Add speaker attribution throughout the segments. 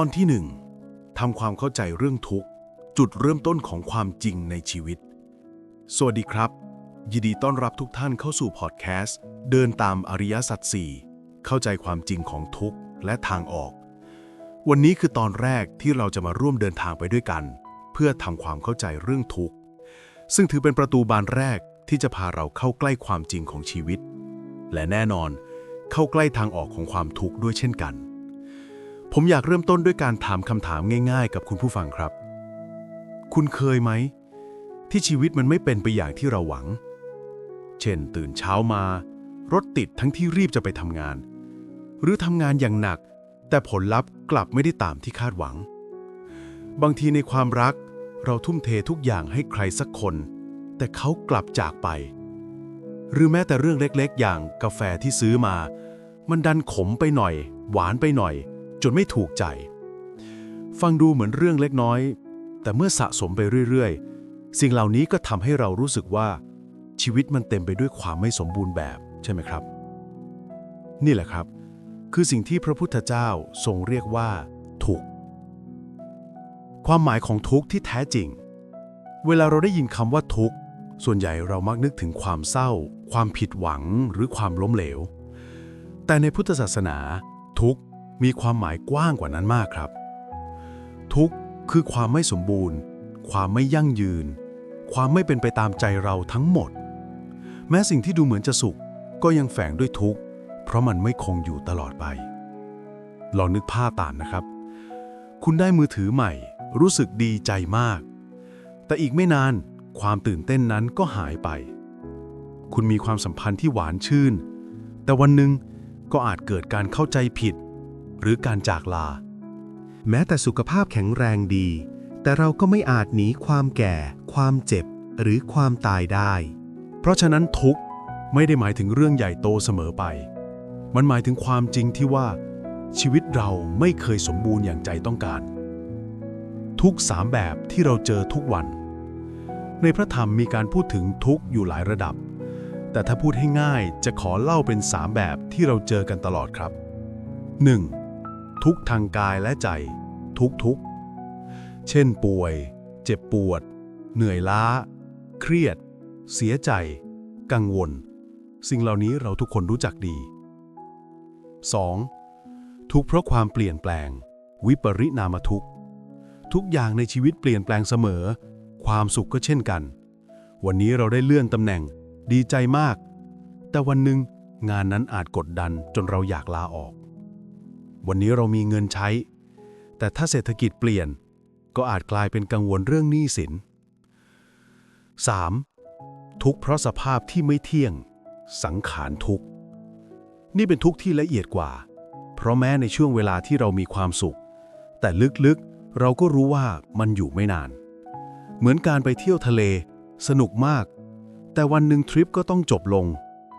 Speaker 1: ตอนที่หนึ่งทำความเข้าใจเรื่องทุกข์ จุดเริ่มต้นของความจริงในชีวิต สวัสดีครับ ยินดีต้อนรับทุกท่านเข้าสู่พอดแคสต์ เดินตามอริยสัจสี่เข้าใจความจริงของทุกข์และทางออก วันนี้คือตอนแรกที่เราจะมาร่วมเดินทางไปด้วยกัน เพื่อทำความเข้าใจเรื่องทุกข์ ซึ่งถือเป็นประตูบานแรกที่จะพาเราเข้าใกล้ความจริงของชีวิต และแน่นอน เข้าใกล้ทางออกของความทุกข์ด้วยเช่นกัน ผมอยากเริ่มต้นด้วยการถามคำถามง่าย ๆ กับคุณผู้ฟังครับ คุณเคยไหม ที่ชีวิตมันไม่เป็นไปอย่างที่เราหวัง เช่น ตื่นเช้ามารถติดทั้งที่รีบจะไปทำงาน หรือทำงานอย่างหนัก แต่ผลลัพธ์กลับไม่ได้ตามที่คาดหวัง บางทีในความรักเราทุ่มเททุกอย่างให้ใครสักคน แต่เขากลับจากไป หรือแม้แต่เรื่องเล็กๆ อย่างกาแฟที่ซื้อมา มันดันขมไปหน่อย หวานไปหน่อย จนไม่ถูกใจ ฟังดูเหมือนเรื่องเล็กน้อย แต่เมื่อสะสมไปเรื่อยๆ สิ่งเหล่านี้ก็ทำให้เรารู้สึกว่า ชีวิตมันเต็มไปด้วยความไม่สมบูรณ์แบบใช่ไหมครับ นี่แหละครับ คือสิ่งที่พระพุทธเจ้าทรงเรียกว่า ทุกข์ความหมายของทุกข์ที่แท้จริง เวลาเราได้ยินคำว่าทุกข์ส่วนใหญ่เรามักนึกถึงความเศร้า ความผิดหวังหรือความล้มเหลว แต่ในพุทธศาสนา ทุกข์ มีความหมายกว้างกว่านั้นมากครับ ทุกข์คือความไม่สมบูรณ์ ความไม่ยั่งยืน ความไม่เป็นไปตามใจเราทั้งหมด แม้สิ่งที่ดูเหมือนจะสุข ก็ยังแฝงด้วยทุกข์ เพราะมันไม่คงอยู่ตลอดไป ลองนึกภาพตามนะครับ คุณได้มือถือใหม่ รู้สึกดีใจมาก แต่อีกไม่นานความตื่นเต้นนั้นก็หายไป คุณมีความสัมพันธ์ที่หวานชื่น แต่วันหนึ่งก็อาจเกิดการเข้าใจผิด หรือการจากลา
Speaker 2: แม้แต่สุขภาพแข็งแรงดี แต่เราก็ไม่อาจหนีความแก่ ความเจ็บ หรือความตายได้
Speaker 1: เพราะฉะนั้นทุกข์ไม่ได้หมายถึงเรื่องใหญ่โตเสมอไป มันหมายถึงความจริงที่ว่า ชีวิตเราไม่เคยสมบูรณ์อย่างใจต้องการ ทุกสามแบบที่เราเจอทุกวัน ในพระธรรมมีการพูดถึงทุกข์อยู่หลายระดับ แต่ถ้าพูดให้ง่ายจะขอเล่าเป็นสามแบบที่เราเจอกันตลอดครับ 1. ทุกทางกายและใจ ทุกทุกเช่นป่วย เจ็บปวด เหนื่อยล้า เครียด เสียใจ กังวล สิ่งเหล่านี้เราทุกคนรู้จักดี 2. ทุกเพราะความเปลี่ยนแปลง วิปริณามทุกทุกอย่างในชีวิตเปลี่ยนแปลงเสมอ ความสุขก็เช่นกัน วันนี้เราได้เลื่อนตำแหน่ง ดีใจมาก แต่วันหนึ่งงานนั้นอาจกดดันจนเราอยากลาออก วันนี้เรามีเงินใช้ แต่ถ้าเศรษฐกิจเปลี่ยน ก็อาจกลายเป็นกังวลเรื่องหนี้สิน 3. ทุกข์เพราะสภาพที่ไม่เที่ยง สังขารทุกข์ นี่เป็นทุกข์ที่ละเอียดกว่า เพราะแม้ในช่วงเวลาที่เรามีความสุข แต่ลึกๆเราก็รู้ว่ามันอยู่ไม่นาน เหมือนการไปเที่ยวทะเล สนุกมาก แต่วันหนึ่งทริปก็ต้องจบลง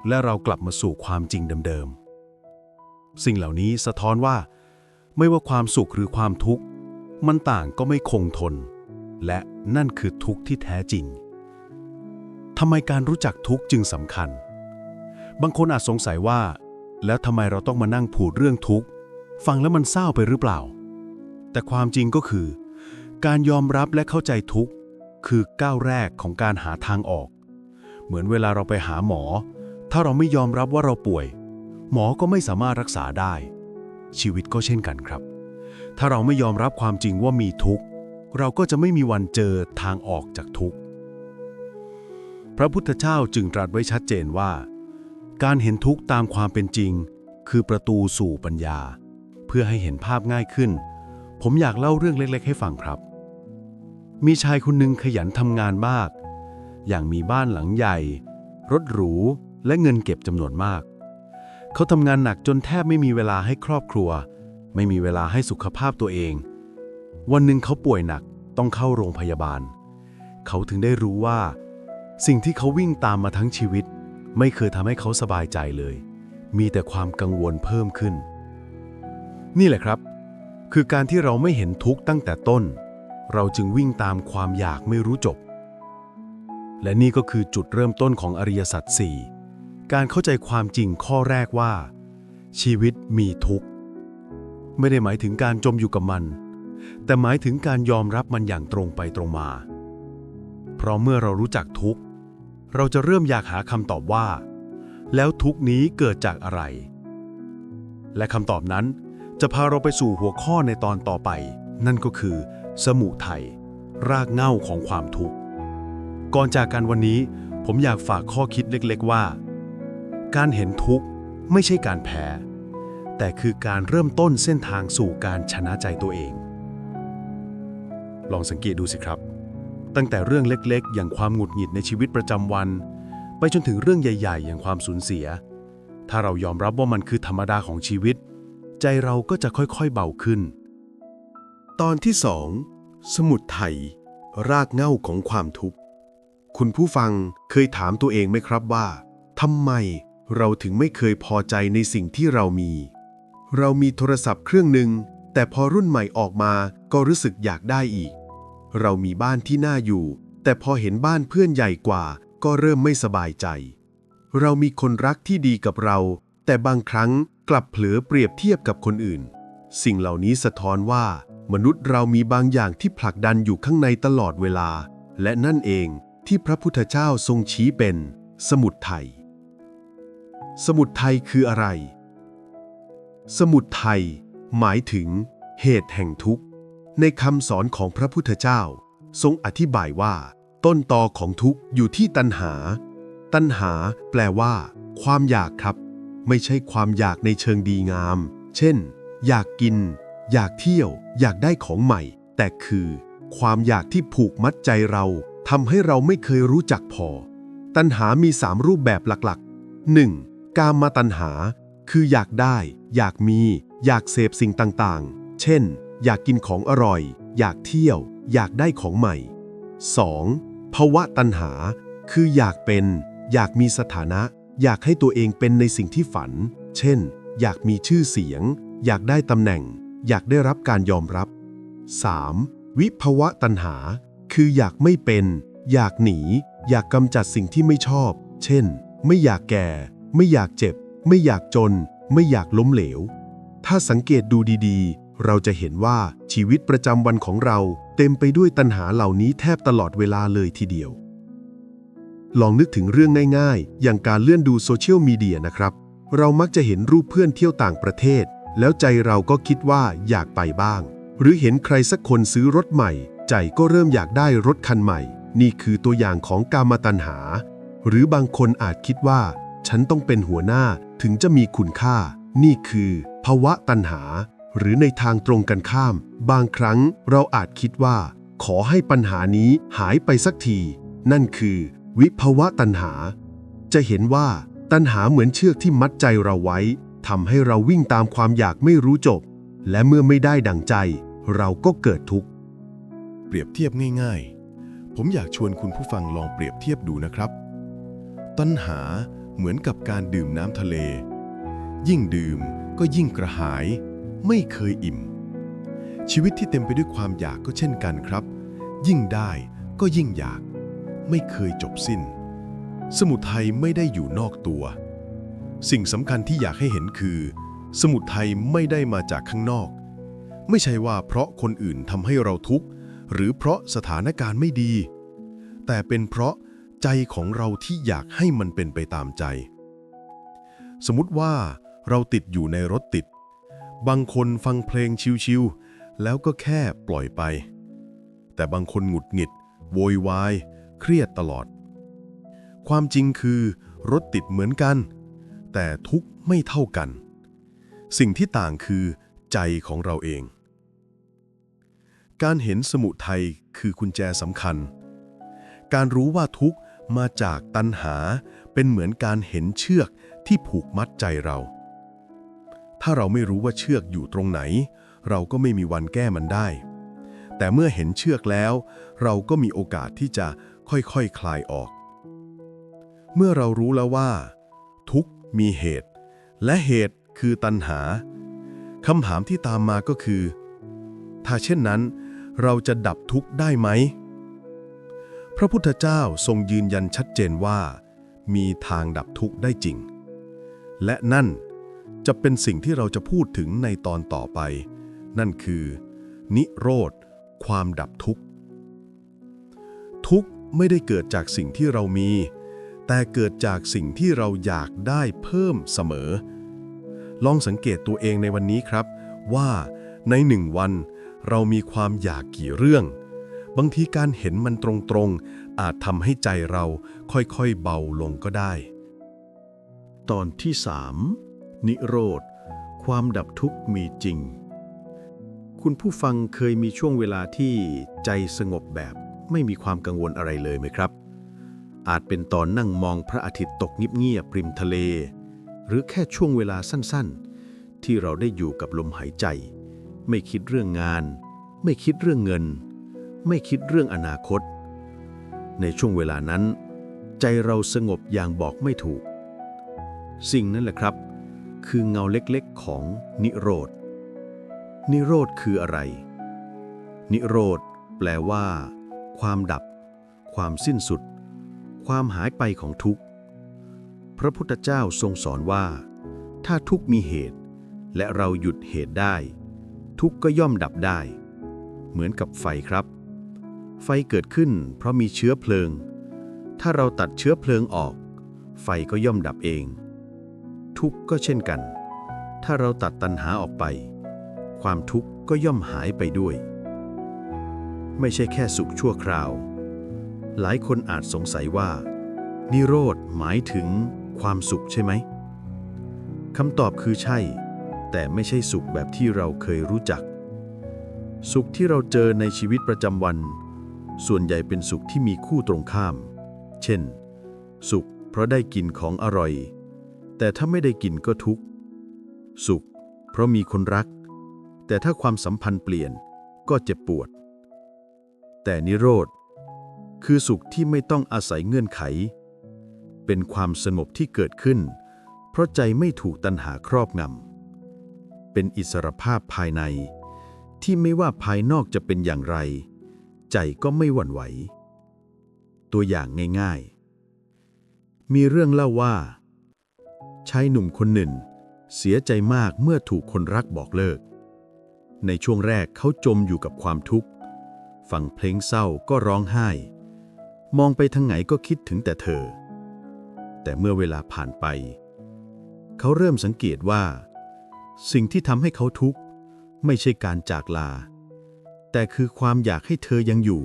Speaker 1: และเรากลับมาสู่ความจริงเดิม สิ่งเหล่านี้สะท้อนว่า ไม่ว่าความสุขหรือความทุกข์ มันต่างก็ไม่คงทน และนั่นคือทุกข์ที่แท้จริงทำไมการรู้จักทุกข์จึงสำคัญ บางคนอาจสงสัยว่า แล้วทำไมเราต้องมานั่งพูดเรื่องทุกข์ ฟังแล้วมันเศร้าไปหรือเปล่า แต่ความจริงก็คือ การยอมรับและเข้าใจทุกข์ คือก้าวแรกของการหาทางออก เหมือนเวลาเราไปหาหมอ ถ้าเราไม่ยอมรับว่าเราป่วย หมอก็ไม่สามารถรักษาได้ ชีวิตก็เช่นกันครับ ถ้าเราไม่ยอมรับความจริงว่ามีทุกข์ เราก็จะไม่มีวันเจอทางออกจากทุกข์ พระพุทธเจ้าจึงตรัสไว้ชัดเจนว่า การเห็นทุกข์ตามความเป็นจริง คือประตูสู่ปัญญา เพื่อให้เห็นภาพง่ายขึ้น ผมอยากเล่าเรื่องเล็ก ๆ ให้ฟังครับ มีชายคนหนึ่งขยันทำงานมาก อย่างมีบ้านหลังใหญ่ รถหรู และเงินเก็บจำนวนมากเขาทำงานหนักจนแทบไม่มีเวลาให้ครอบครัว ไม่มีเวลาให้สุขภาพตัวเอง วันหนึ่งเขาป่วยหนักต้องเข้าโรงพยาบาล เขาถึงได้รู้ว่า สิ่งที่เขาวิ่งตามมาทั้งชีวิต ไม่เคยทำให้เขาสบายใจเลย มีแต่ความกังวลเพิ่มขึ้น นี่แหละครับ คือการที่เราไม่เห็นทุกข์ตั้งแต่ต้น เราจึงวิ่งตามความอยากไม่รู้จบ และนี่ก็คือจุดเริ่มต้นของอริยสัจสี่ การเข้าใจความจริงข้อแรกว่า ชีวิตมีทุกข์
Speaker 3: ไม่ได้หมายถึงการจมอยู่กับมัน แต่หมายถึงการยอมรับมันอย่างตรงไปตรงมา เพราะเมื่อเรารู้จักทุกข์ เราจะเริ่มอยากหาคำตอบว่า แล้วทุกข์นี้เกิดจากอะไร และคำตอบนั้นจะพาเราไปสู่หัวข้อในตอนต่อไป นั่นก็คือ สมุทัยรากเหง้าของความทุกข์ ก่อนจากกันวันนี้ผมอยากฝากข้อคิดเล็กๆว่า การเห็นทุกข์ไม่ใช่การแพ้ แต่คือการเริ่มต้นเส้นทางสู่การชนะใจตัวเอง ลองสังเกตดูสิครับ ตั้งแต่เรื่องเล็กๆ อย่างความหงุดหงิดในชีวิตประจำวัน ไปจนถึงเรื่องใหญ่ ๆ อย่างความสูญเสีย ถ้าเรายอมรับว่ามันคือธรรมดาของชีวิต ใจเราก็จะค่อยๆเบาขึ้น ตอนที่สองสมุดไทย รากเหง้าของความทุกข์คุณผู้ฟังเคยถามตัวเองไหมครับว่าทำไม เราถึงไม่เคยพอใจในสิ่งที่เรามี เรามีโทรศัพท์เครื่องหนึ่ง แต่พอรุ่นใหม่ออกมาก็รู้สึกอยากได้อีก เรามีบ้านที่น่าอยู่ แต่พอเห็นบ้านเพื่อนใหญ่กว่า ก็เริ่มไม่สบายใจ เรามีคนรักที่ดีกับเรา แต่บางครั้งกลับเผลอเปรียบเทียบกับคนอื่น สิ่งเหล่านี้สะท้อนว่า มนุษย์เรามีบางอย่างที่ผลักดันอยู่ข้างในตลอดเวลา และนั่นเองที่พระพุทธเจ้าทรงชี้เป็น สมุดไทย สมุดไทยคืออะไร สมุดไทย หมายถึง เหตุแห่งทุกข์ ในคำสอนของพระพุทธเจ้า ทรงอธิบายว่า ต้นตอของทุกข์อยู่ที่ตัณหา ตัณหาแปลว่า ความอยากครับ ไม่ใช่ความอยากในเชิงดีงาม เช่น อยากกิน อยากเที่ยว อยากได้ของใหม่ แต่คือ ความอยากที่ผูกมัดใจเราทำให้เราไม่เคยรู้จักพอ ตัณหามีสามรูปแบบหลักๆ 1. กามมาตัณหา คืออยากได้ อยากมี อยากเสพสิ่งต่างๆ เช่น อยากกินของอร่อย อยากเที่ยว อยากได้ของใหม่ 2. ภาวะตัณหา คืออยากเป็น อยากมีสถานะ อยากให้ตัวเองเป็นในสิ่งที่ฝัน เช่น อยากมีชื่อเสียง อยากได้ตำแหน่ง อยากได้รับการยอมรับ 3. วิภวะตัณหา คืออยากไม่เป็น อยากหนี อยากกำจัดสิ่งที่ไม่ชอบ เช่น ไม่อยากแก่ ไม่อยากเจ็บ ไม่อยากจน ไม่อยากล้มเหลว ถ้าสังเกตดูดีๆ เราจะเห็นว่าชีวิตประจำวันของเราเต็มไปด้วยตัณหาเหล่านี้แทบตลอดเวลาเลยทีเดียว ลองนึกถึงเรื่องง่ายๆ อย่างการเลื่อนดูโซเชียลมีเดียนะครับ เรามักจะเห็นรูปเพื่อนเที่ยวต่างประเทศ แล้วใจเราก็คิดว่าอยากไปบ้าง หรือเห็นใครสักคนซื้อรถใหม่ ใจก็เริ่มอยากได้รถคันใหม่ นี่คือตัวอย่างของกามตัณหา หรือบางคนอาจคิดว่า ฉันต้องเป็นหัวหน้าถึงจะมีคุณค่า นี่คือภาวะตัณหา หรือในทางตรงกันข้าม บางครั้งเราอาจคิดว่า ขอให้ปัญหานี้หายไปสักที นั่นคือ วิภาวะตัณหา จะเห็นว่าตัณหาเหมือนเชือกที่มัดใจเราไว้ทำให้เราวิ่งตามความอยากไม่รู้จบ และเมื่อไม่ได้ดังใจ เราก็เกิดทุกข์
Speaker 1: เปรียบเทียบง่ายๆ ผมอยากชวนคุณผู้ฟังลองเปรียบเทียบดูนะครับ ตัณหา เหมือนกับการดื่มน้ำทะเล ยิ่งดื่มก็ยิ่งกระหาย ไม่เคยอิ่ม ชีวิตที่เต็มไปด้วยความอยากก็เช่นกันครับ ยิ่งได้ก็ยิ่งอยาก ไม่เคยจบสิ้น สมุทัยไม่ได้อยู่นอกตัว สิ่งสำคัญที่อยากให้เห็นคือ สมุทัยไม่ได้มาจากข้างนอก ไม่ใช่ว่าเพราะคนอื่นทำให้เราทุกข์ หรือเพราะสถานการณ์ไม่ดี แต่เป็นเพราะ ใจของเราที่อยากให้มันเป็นไปตามใจ สมมติว่าเราติดอยู่ในรถติด บางคนฟังเพลงชิวๆแล้วก็แค่ปล่อยไป แต่บางคนหงุดหงิด โวยวาย เครียดตลอด ความจริงคือรถติดเหมือนกัน แต่ทุกข์ไม่เท่ากัน สิ่งที่ต่างคือใจของเราเอง การเห็นสมุทัยคือกุญแจสำคัญ การรู้ว่าทุกข์ มาจากตัณหาเป็นเหมือนการเห็นเชือกที่ผูกมัดใจเรา ถ้าเราไม่รู้ว่าเชือกอยู่ตรงไหน เราก็ไม่มีวันแก้มันได้ แต่เมื่อเห็นเชือกแล้ว เราก็มีโอกาสที่จะค่อยๆคคลายออก เมื่อเรารู้แล้วว่า ทุกมีเหตุ และเหตุคือตัณหาคำถามที่ตามมาก็คือ ถ้าเช่นนั้น เราจะดับทุกข์ได้ไหม พระพุทธเจ้าทรงยืนยันชัดเจนว่า มีทางดับทุกข์ได้จริง และนั่น
Speaker 4: จะเป็นสิ่งที่เราจะพูดถึงในตอนต่อไป นั่นคือ นิโรธ ความดับทุกข์ ทุกข์ไม่ได้เกิดจากสิ่งที่เรามี แต่เกิดจากสิ่งที่เราอยากได้เพิ่มเสมอ ลองสังเกตตัวเองในวันนี้ครับ ว่าในหนึ่งวันเรามีความอยากกี่เรื่อง บางทีการเห็นมันตรงๆ อาจทำให้ใจเราค่อยๆเบาลงก็ได้
Speaker 1: ตอนที่3นิโรธ ความดับทุกข์มีจริง คุณผู้ฟังเคยมีช่วงเวลาที่ใจสงบแบบไม่มีความกังวลอะไรเลยไหมครับ อาจเป็นตอนนั่งมองพระอาทิตย์ตกเงียบๆริมทะเล หรือแค่ช่วงเวลาสั้นๆ ที่เราได้อยู่กับลมหายใจ ไม่คิดเรื่องงาน ไม่คิดเรื่องเงิน ไม่คิดเรื่องอนาคต ในช่วงเวลานั้น ใจเราสงบอย่างบอกไม่ถูก สิ่งนั้นแหละครับ คือเงาเล็กๆของนิโรธ นิโรธคืออะไร นิโรธแปลว่า ความดับ ความสิ้นสุด ความหายไปของทุกข์ พระพุทธเจ้าทรงสอนว่า ถ้าทุกข์มีเหตุ และเราหยุดเหตุได้ ทุกข์ก็ย่อมดับได้ เหมือนกับไฟครับ ไฟเกิดขึ้นเพราะมีเชื้อเพลิง ถ้าเราตัดเชื้อเพลิงออก ไฟก็ย่อมดับเอง ทุกข์ก็เช่นกัน ถ้าเราตัดตัณหาออกไป ความทุกข์ก็ย่อมหายไปด้วย ไม่ใช่แค่สุขชั่วคราว หลายคนอาจสงสัยว่า นิโรธหมายถึงความสุขใช่ไหมคำตอบคือใช่ แต่ไม่ใช่สุขแบบที่เราเคยรู้จัก สุขที่เราเจอในชีวิตประจำวัน ส่วนใหญ่เป็นสุขที่มีคู่ตรงข้าม เช่น สุขเพราะได้กินของอร่อย แต่ถ้าไม่ได้กินก็ทุกข์ สุข เพราะมีคนรัก แต่ถ้าความสัมพันธ์เปลี่ยนก็เจ็บปวด แต่นิโรธ คือสุขที่ไม่ต้องอาศัยเงื่อนไข เป็นความสงบที่เกิดขึ้น เพราะใจไม่ถูกตัณหาครอบงำ เป็นอิสรภาพภายในที่ไม่ว่าภายนอกจะเป็นอย่างไร ใจก็ไม่หวั่นไหว ตัวอย่างง่ายๆ มีเรื่องเล่าว่าชายหนุ่มคนหนึ่ง เสียใจมากเมื่อถูกคนรักบอกเลิก ในช่วงแรกเขาจมอยู่กับความทุกข์ฟังเพลงเศร้าก็ร้องไห้ มองไปทางไหนก็คิดถึงแต่เธอ แต่เมื่อเวลาผ่านไป เขาเริ่มสังเกตว่า สิ่งที่ทำให้เขาทุกข์ไม่ใช่การจากลา แต่คือความอยากให้เธอยังอยู่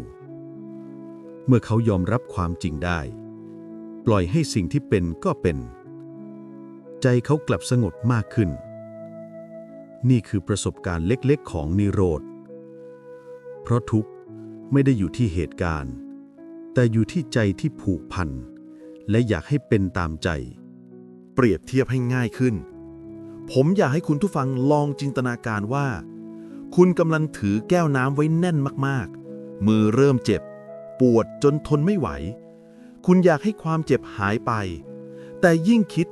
Speaker 1: เมื่อเขายอมรับความจริงได้ ปล่อยให้สิ่งที่เป็นก็เป็น ใจเขากลับสงบมากขึ้น นี่คือประสบการณ์เล็กๆ ของนิโรธ เพราะทุกข์ไม่ได้อยู่ที่เหตุการณ์ แต่อยู่ที่ใจที่ผูกพัน และอยากให้เป็นตามใจ
Speaker 5: เปรียบเทียบให้ง่ายขึ้น ผมอยากให้คุณผู้ฟังลองจินตนาการว่า คุณกำลังถือแก้วน้ำไว้แน่นมากๆ มือเริ่มเจ็บ ปวดจนทนไม่ไหว คุณอยากให้ความเจ็บหายไป แต่ยิ่งคิด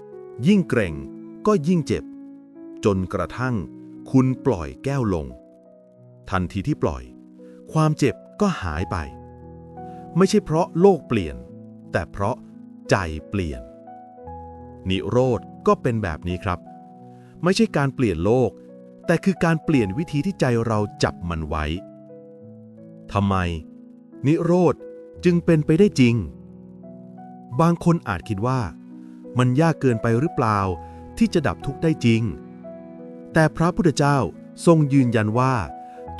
Speaker 5: ยิ่งเกรงก็ยิ่งเจ็บ จนกระทั่ง คุณปล่อยแก้วลง ทันทีที่ปล่อย ความเจ็บก็หายไป ไม่ใช่เพราะโลกเปลี่ยน แต่เพราะใจเปลี่ยน นิโรธก็เป็นแบบนี้ครับ ไม่ใช่การเปลี่ยนโลก แต่คือการเปลี่ยนวิธีที่ใจเราจับมันไว้ ทำไม นิโรธจึงเป็นไปได้จริง บางคนอาจคิดว่า มันยากเกินไปหรือเปล่าที่จะดับทุกข์ได้จริง แต่พระพุทธเจ้าทรงยืนยันว่า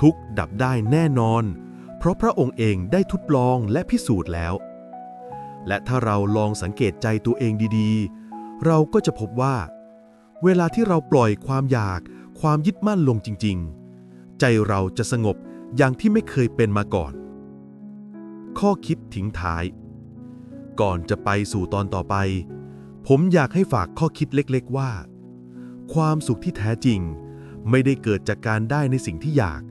Speaker 5: ทุกข์ดับได้แน่นอน เพราะพระองค์เองได้ทดลองและพิสูจน์แล้ว และถ้าเราลองสังเกตใจตัวเองดีๆ เราก็จะพบว่า เวลาที่เราปล่อยความอยาก ความยึดมั่นลงจริง ๆ ใจเราจะสงบอย่างที่ไม่เคยเป็นมาก่อน ข้อคิดทิ้งท้าย ก่อนจะไปสู่ตอนต่อไป ผมอยากให้ฝากข้อคิดเล็กๆว่า ความสุขที่แท้จริง ไม่ได้เกิดจากการได้ในสิ่งที่อยาก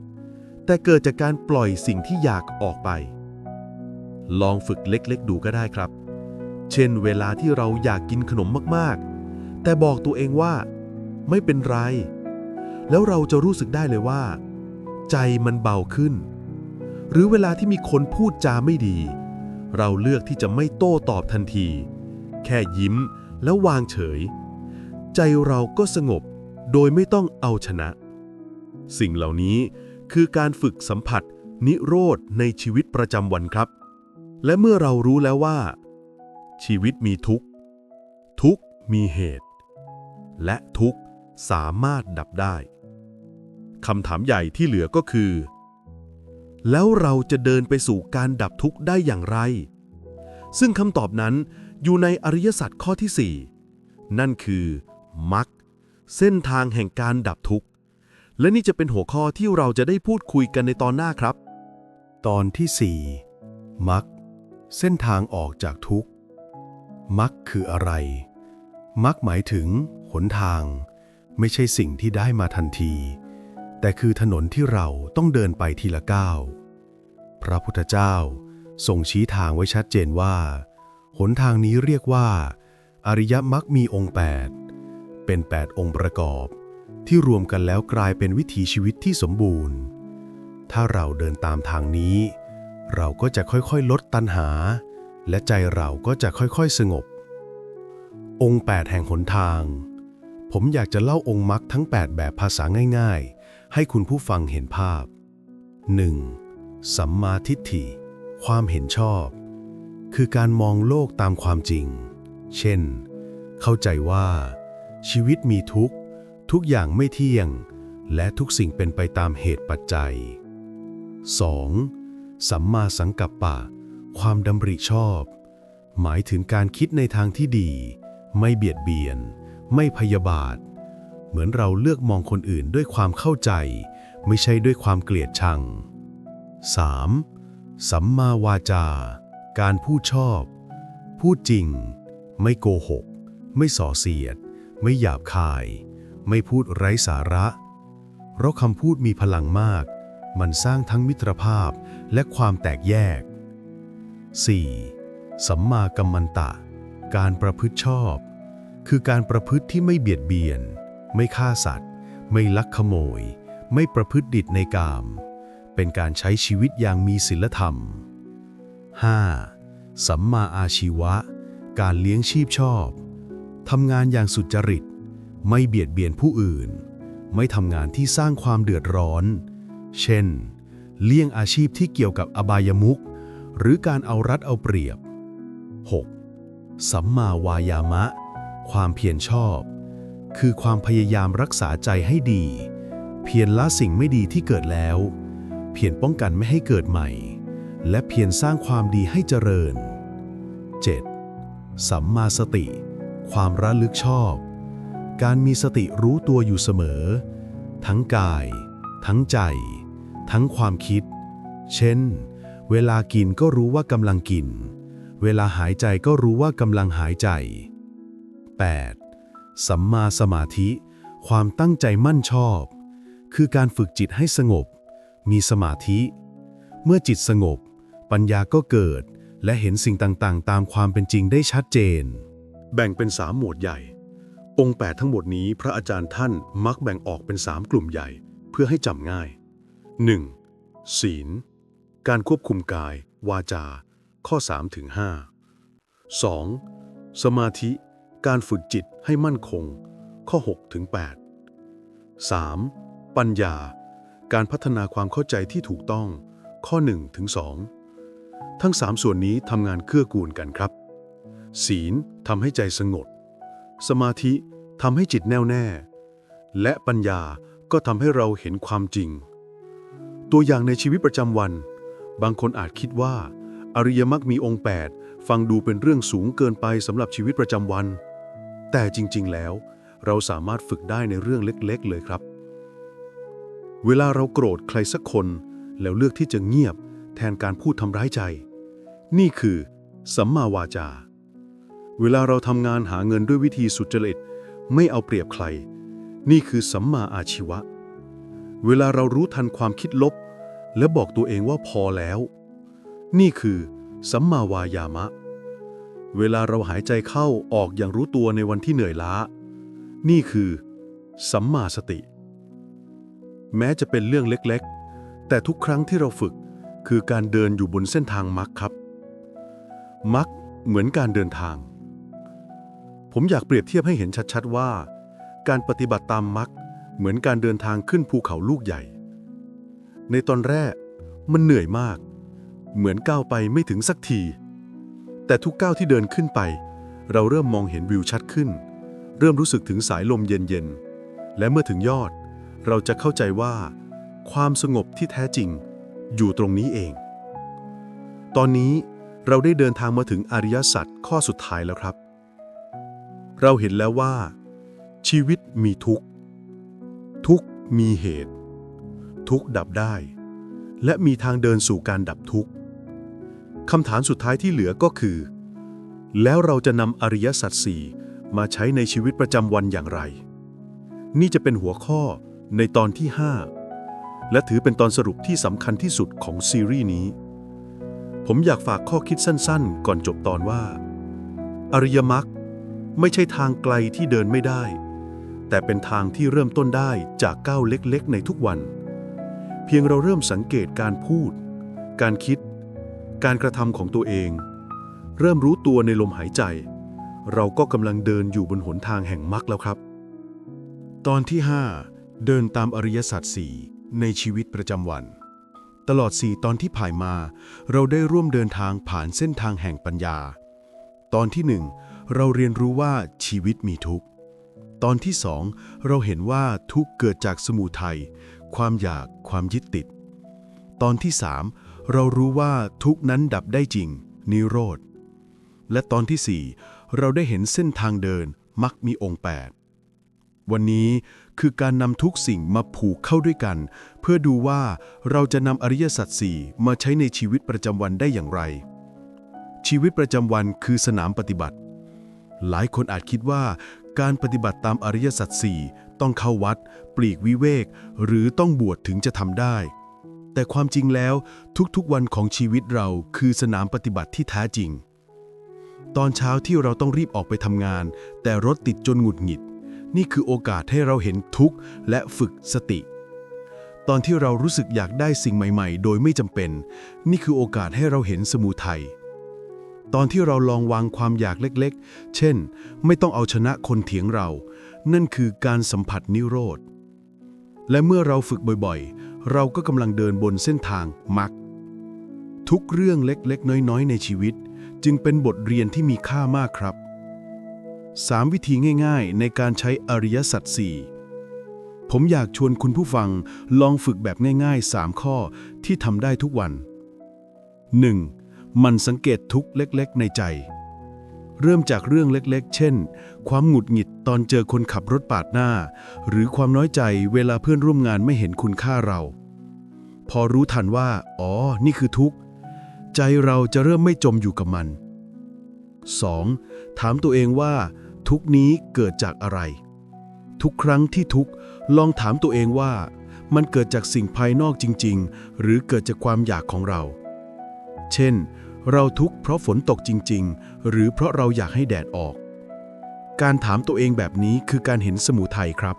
Speaker 5: แต่เกิดจากการปล่อยสิ่งที่อยากออกไป ลองฝึกเล็กๆดูก็ได้ครับ เช่น เวลาที่เราอยากกินขนมมากๆ แต่บอกตัวเองว่า ไม่เป็นไร แล้วเราจะรู้สึกได้เลยว่า ใจมันเบาขึ้น หรือเวลาที่มีคนพูดจาไม่ดี เราเลือกที่จะไม่โต้ตอบทันที แค่ยิ้มแล้ววางเฉย ใจเราก็สงบ
Speaker 2: โดยไม่ต้องเอาชนะ สิ่งเหล่านี้คือการฝึกสัมผัส นิโรธในชีวิตประจำวันครับ และเมื่อเรารู้แล้วว่า ชีวิตมีทุกข์ ทุกข์มีเหตุ และทุกข์สามารถดับได้ คำถามใหญ่ที่เหลือก็คือ แล้วเราจะเดินไปสู่การดับทุกข์ได้อย่างไร ซึ่งคำตอบนั้นอยู่ในอริยสัจข้อที่ 4 นั่นคือมรรคเส้นทางแห่งการดับทุกข์ และนี่จะเป็นหัวข้อที่เราจะได้พูดคุยกันในตอนหน้าครับ
Speaker 1: ตอนที่ 4มักเส้นทางออกจากทุกข์มักคืออะไรมักหมายถึงหนทาง ไม่ใช่สิ่งที่ได้มาทันที แต่คือถนนที่เราต้องเดินไปทีละก้าว พระพุทธเจ้าทรงชี้ทางไว้ชัดเจนว่า หนทางนี้เรียกว่า อริยมรรคมีองค์ 8 เป็น 8 องค์ประกอบ ที่รวมกันแล้วกลายเป็นวิถีชีวิตที่สมบูรณ์ ถ้าเราเดินตามทางนี้ เราก็จะค่อยๆ ลดตัณหา และใจเราก็จะค่อยๆ สงบ องค์ 8 แห่งหนทาง ผมอยากจะเล่าองค์มรรคทั้ง 8 แบบภาษาง่าย ๆ ให้คุณผู้ฟังเห็นภาพ 1. สัมมาทิฏฐิ ความเห็นชอบ คือการมองโลกตามความจริง เช่น เข้าใจว่า ชีวิตมีทุกข์ ทุกอย่างไม่เที่ยง และทุกสิ่งเป็นไปตามเหตุปัจจัย 2. สัมมาสังกัปปะ ความดำริชอบ หมายถึงการคิดในทางที่ดี ไม่เบียดเบียน ไม่พยาบาท เหมือนเราเลือกมองคนอื่นด้วยความเข้าใจ ไม่ใช่ด้วยความเกลียดชัง 3. สัมมาวาจา การพูดชอบ พูดจริง ไม่โกหก ไม่ส่อเสียด ไม่หยาบคาย ไม่พูดไร้สาระ เพราะคำพูดมีพลังมาก มันสร้างทั้งมิตรภาพและความแตกแยก 4. สัมมากัมมันตะ การประพฤติชอบ คือการประพฤติที่ไม่เบียดเบียน ไม่ฆ่าสัตว์ ไม่ลักขโมย ไม่ประพฤติดิดในกาม เป็นการใช้ชีวิตอย่างมีศีลธรรม 5. สัมมาอาชีวะ การเลี้ยงชีพชอบทำงานอย่างสุจริต ไม่เบียดเบียนผู้อื่น ไม่ทำงานที่สร้างความเดือดร้อน เช่น เลี่ยงอาชีพที่เกี่ยวกับอบายมุขหรือการเอารัดเอาเปรียบ 6. สัมมาวายามะ ความเพียรชอบ คือความพยายามรักษาใจให้ดี เพียรละสิ่งไม่ดีที่เกิดแล้ว เพียรป้องกันไม่ให้เกิดใหม่ และเพียรสร้างความดีให้เจริญ 7. สัมมาสติ ความระลึกชอบ การมีสติรู้ตัวอยู่เสมอ ทั้งกาย ทั้งใจ ทั้งความคิด เช่น เวลากินก็รู้ว่ากำลังกิน เวลาหายใจก็รู้ว่ากำลังหายใจ 8. สัมมาสมาธิ ความตั้งใจมั่นชอบ คือการฝึกจิตให้สงบ มีสมาธิ เมื่อจิตสงบ ปัญญาก็เกิด และเห็นสิ่งต่างๆ ตามความเป็นจริงได้ชัดเจน แบ่งเป็นสามหมวดใหญ่ องค์ 8 ทั้งหมดนี้พระอาจารย์ท่านมักแบ่งออกเป็น3กลุ่มใหญ่ เพื่อให้จำง่าย 1. ศีล การควบคุมกาย วาจา ข้อ3ถึง5 2. สมาธิ การฝึกจิตให้มั่นคง ข้อ6ถึง8 3. ปัญญา การพัฒนาความเข้าใจที่ถูกต้อง ข้อ1ถึง2ทั้ง 3 ส่วนนี้ทำงานเกื้อกูลกันครับ ศีลทำให้ใจสงบ สมาธิทำให้จิตแน่วแน่ และปัญญาก็ทำให้เราเห็นความจริง ตัวอย่างในชีวิตประจำวัน บางคนอาจคิดว่า อริยมรรคมีองค์ 8 ฟังดูเป็นเรื่องสูงเกินไปสำหรับชีวิตประจำวัน แต่จริงๆ แล้ว เราสามารถฝึกได้ในเรื่องเล็กๆ เลยครับ เวลาเราโกรธใครสักคน แล้วเลือกที่จะเงียบ แทนการพูดทำร้ายใจ นี่คือ สัมมาวาจา เวลาเราทำงานหาเงินด้วยวิธีสุจริต ไม่เอาเปรียบใคร นี่คือสัมมาอาชีวะ เวลาเรารู้ทันความคิดลบ และบอกตัวเองว่าพอแล้ว นี่คือ สัมมาวายามะ เวลาเราหายใจเข้าออกอย่างรู้ตัวในวันที่เหนื่อยล้า นี่คือ สัมมาสติ แม้จะเป็นเรื่องเล็กๆ แต่ทุกครั้งที่เราฝึกคือการเดินอยู่บนเส้นทางมรรคครับมรรคเหมือนการเดินทาง ผมอยากเปรียบเทียบให้เห็นชัดๆว่า การปฏิบัติตามมรรค
Speaker 6: เหมือนการเดินทางขึ้นภูเขาลูกใหญ่ ในตอนแรกมันเหนื่อยมาก เหมือนก้าวไปไม่ถึงสักที แต่ทุกก้าวที่เดินขึ้นไป เราเริ่มมองเห็นวิวชัดขึ้น เริ่มรู้สึกถึงสายลมเย็นๆ และเมื่อถึงยอด เราจะเข้าใจว่า ความสงบที่แท้จริง อยู่ตรงนี้เอง ตอนนี้เราได้เดินทางมาถึงอริยสัจข้อสุดท้ายแล้วครับ เราเห็นแล้วว่า ชีวิตมีทุกข์ ทุกข์มีเหตุ ทุกข์ดับได้ และมีทางเดินสู่การดับทุกข์ คำถามสุดท้ายที่เหลือก็คือ แล้วเราจะนำอริยสัจสี่มาใช้ในชีวิตประจำวันอย่างไร นี่จะเป็นหัวข้อในตอนที่ 5 และถือเป็นตอนสรุปที่สำคัญที่สุดของซีรีส์นี้ ผมอยากฝากข้อคิดสั้นๆ ก่อนจบตอนว่า อริยมรรคไม่ใช่ทางไกลที่เดินไม่ได้ แต่เป็นทางที่เริ่มต้นได้จากก้าวเล็กๆ ในทุกวัน เพียงเราเริ่มสังเกตการพูด การคิด การกระทำของตัวเอง เริ่มรู้ตัวในลมหายใจ เราก็กำลังเดินอยู่บนหนทางแห่งมรรคแล้วครับ
Speaker 1: ตอนที่ 5 เดินตามอริยสัจสี่ในชีวิตประจำวัน ตลอด4ตอนที่ผ่านมา เราได้ร่วมเดินทางผ่านเส้นทางแห่งปัญญา ตอนที่1เราเรียนรู้ว่าชีวิตมีทุกข์ ตอนที่2เราเห็นว่าทุกข์เกิดจากสมุทัยความอยากความยึดติด ตอนที่3 เรารู้ว่าทุกนั้นดับได้จริง นิโรธ และตอนที่ 4 เราได้เห็นเส้นทางเดินมักมีองค์ 8 วันนี้คือการนำทุกสิ่งมาผูกเข้าด้วยกัน เพื่อดูว่าเราจะนำอริยสัจสี่มาใช้ในชีวิตประจำวันได้อย่างไร ชีวิตประจำวันคือสนามปฏิบัติ หลายคนอาจคิดว่าการปฏิบัติตามอริยสัจสี่ต้องเข้าวัด ปลีกวิเวก หรือต้องบวชถึงจะทำได้ แต่ความจริงแล้วทุกๆวันของชีวิตเราคือสนามปฏิบัติที่แท้จริง ตอนเช้าที่เราต้องรีบออกไปทำงาน แต่รถติดจนหงุดหงิด นี่คือโอกาสให้เราเห็นทุกข์และฝึกสติ ตอนที่เรารู้สึกอยากได้สิ่งใหม่ๆ โดยไม่จำเป็น นี่คือโอกาสให้เราเห็นสมุทัยตอนที่เราลองวางความอยากเล็กๆ เช่น ไม่ต้องเอาชนะคนเถียงเรา นั่นคือการสัมผัสนิโรธ และเมื่อเราฝึกบ่อยๆ เราก็กำลังเดินบนเส้นทางมรรคทุกเรื่องเล็กๆ น้อยๆ ในชีวิต จึงเป็นบทเรียนที่มีค่ามากครับ 3 วิธีง่ายๆ ในการใช้อริยสัจสี่ผมอยากชวนคุณผู้ฟังลองฝึกแบบง่ายๆ 3 ข้อที่ทำได้ทุกวัน 1. มันสังเกตทุกเล็กๆ ในใจ เริ่มจากเรื่องเล็กๆ เช่น ความหงุดหงิดตอนเจอคนขับรถปาดหน้า หรือความน้อยใจเวลาเพื่อนร่วมงานไม่เห็นคุณค่าเรา พอรู้ทันว่า อ๋อ นี่คือทุกข์ ใจเราจะเริ่มไม่จมอยู่กับมัน 2. ถามตัวเองว่า ทุกนี้เกิดจากอะไร ทุกครั้งที่ทุกข์ลองถามตัวเองว่า มันเกิดจากสิ่งภายนอกจริง ๆ หรือเกิดจากความอยากของเรา เช่น เราทุกข์เพราะฝนตกจริง ๆ หรือเพราะเราอยากให้แดดออก การถามตัวเองแบบนี้คือการเห็นสมุทัยครับ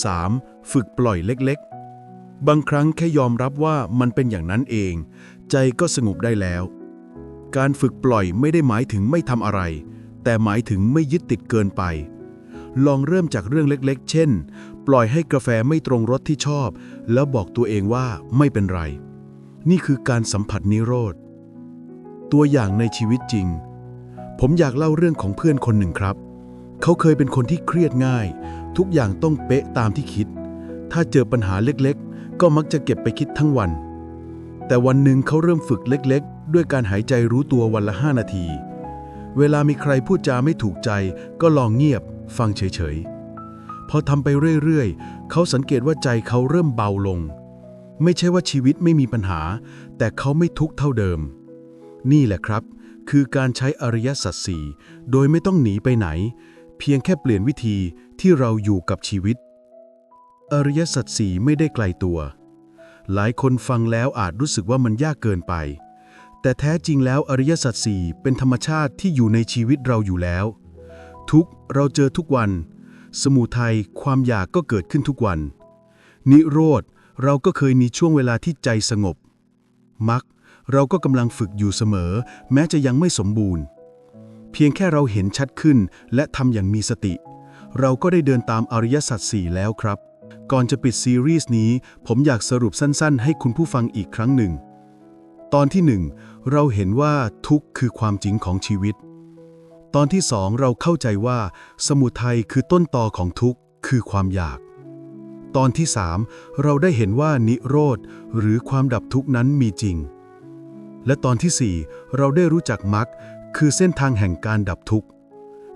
Speaker 1: 3. ฝึกปล่อยเล็กๆ บางครั้งแค่ยอมรับว่ามันเป็นอย่างนั้นเอง ใจก็สงบได้แล้ว การฝึกปล่อยไม่ได้หมายถึงไม่ทำอะไร แต่หมายถึงไม่ยึดติดเกินไป ลองเริ่มจากเรื่องเล็กๆ เช่น ปล่อยให้กาแฟไม่ตรงรสที่ชอบ แล้วบอกตัวเองว่าไม่เป็นไร นี่คือการสัมผัสนิโรธ ตัวอย่างในชีวิตจริง ผมอยากเล่าเรื่องของเพื่อนคนหนึ่งครับ เขาเคยเป็นคนที่เครียดง่าย ทุกอย่างต้องเป๊ะตามที่คิด ถ้าเจอปัญหาเล็กๆ ก็มักจะเก็บไปคิดทั้งวัน แต่วันหนึ่งเขาเริ่มฝึกเล็กๆ ด้วยการหายใจรู้ตัววันละ 5 นาที เวลามีใครพูดจาไม่ถูกใจ ก็ลองเงียบ ฟังเฉยๆ พอทำไปเรื่อยๆ เขาสังเกตว่าใจเขาเริ่มเบาลง ไม่ใช่ว่าชีวิตไม่มีปัญหา แต่เขาไม่ทุกข์เท่าเดิม นี่แหละครับ คือการใช้อริยสัจสี่โดยไม่ต้องหนีไปไหน เพียงแค่เปลี่ยนวิธีที่เราอยู่กับชีวิต อริยสัจสี่ไม่ได้ไกลตัว หลายคนฟังแล้วอาจรู้สึกว่ามันยากเกินไป แต่แท้จริงแล้วอริยสัจสี่เป็นธรรมชาติที่อยู่ในชีวิตเราอยู่แล้ว ทุกเราเจอทุกวัน สมุทัยความอยากก็เกิดขึ้นทุกวัน นิโรธเราก็เคยมีช่วงเวลาที่ใจสงบมัก เราก็กำลังฝึกอยู่เสมอ แม้จะยังไม่สมบูรณ์ เพียงแค่เราเห็นชัดขึ้น และทำอย่างมีสติ เราก็ได้เดินตามอริยสัจสี่แล้วครับ ก่อนจะปิดซีรีส์นี้ ผมอยากสรุปสั้นๆ ให้คุณผู้ฟังอีกครั้งหนึ่ง ตอนที่หนึ่งเราเห็นว่าทุกข์คือความจริงของชีวิต ตอนที่สองเราเข้าใจว่า สมุทัยคือต้นตอของทุกข์คือความอยากตอนที่สามเราได้เห็นว่านิโรธ หรือความดับทุกข์นั้นมีจริง และตอนที่สี่เราได้รู้จักมรรคคือเส้นทางแห่งการดับทุกข์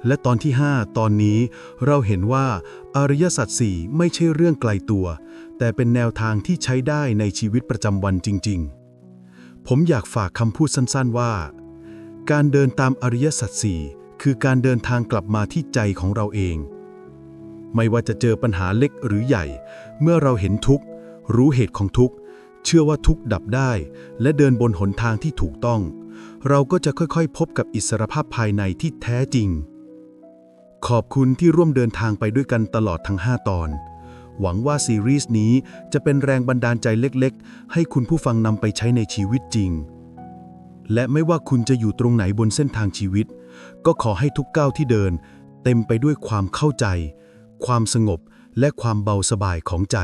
Speaker 1: และตอนที่ 5 ตอนนี้เราเห็นว่าอริยสัจสี่ไม่ใช่เรื่องไกลตัว แต่เป็นแนวทางที่ใช้ได้ในชีวิตประจำวันจริง ๆ ผมอยากฝากคำพูดสั้นๆว่า การเดินตามอริยสัจสี่คือการเดินทางกลับมาที่ใจของเราเอง ไม่ว่าจะเจอปัญหาเล็กหรือใหญ่ เมื่อเราเห็นทุกข์ รู้เหตุของทุกข์ เชื่อว่าทุกดับได้ และเดินบนหนทางที่ถูกต้อง เราก็จะค่อยๆ พบกับอิสรภาพภายในที่แท้จริง ขอบคุณที่ร่วมเดินทางไปด้วยกันตลอดทั้ง 5 ตอน หวังว่าซีรีส์นี้จะเป็นแรงบันดาลใจเล็กๆ ให้คุณผู้ฟังนำไปใช้ในชีวิตจริง และไม่ว่าคุณจะอยู่ตรงไหนบนเส้นทางชีวิต ก็ขอให้ทุกก้าวที่เดิน เต็มไปด้วยความเข้าใจ ความสงบและความเบาสบายของใจ